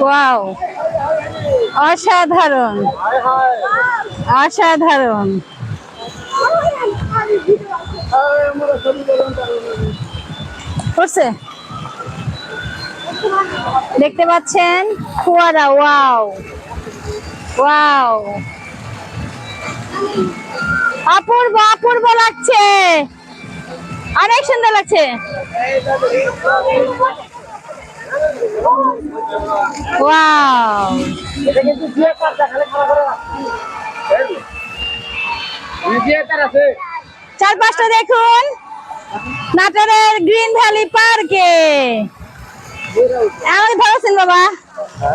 Wow অসাধারণ। অসাধারণ। করছে? দেখতে পাচ্ছেন? ফোয়ারা, ওয়াও। ওয়াও। অপূর্ব অপূর্ব লাগছে। অনেক সুন্দর লাগছে। ওয়াও। চারপাশটা দেখুন। নাটোরের গ্রিন ভ্যালি পার্কে। আমাকে ধরছেন বাবা?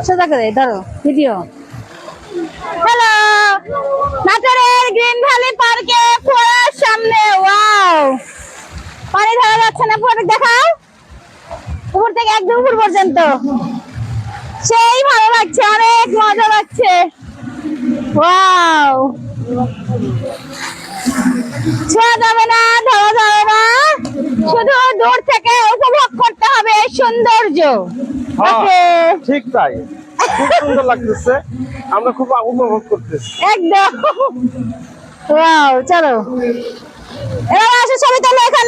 সোজা করে ধরো ভিডিও। হ্যালো নাটোরের গ্রিন ভ্যালি পার্কে ফোয়ারার সামনে ওয়াও পানি ধরা যাচ্ছে না ফটো দেখাও। উপর থেকে একদম উপর পর্যন্ত। সেই ভালো লাগছে অনেক মজা লাগছে। ওয়াও ছোঁয়া যাবে না ধরা যাবে না শুধু দূর থেকে উপভোগ করতে হবে এই সৌন্দর্য। হ্যাঁ। ওকে। ঠিক তাই। খুব সুন্দর লাগতেছে। আমরা খুব উপভোগ করতেছি। একদম। ওয়াও চলো। এবার আসো ছবি তোলো এখানে।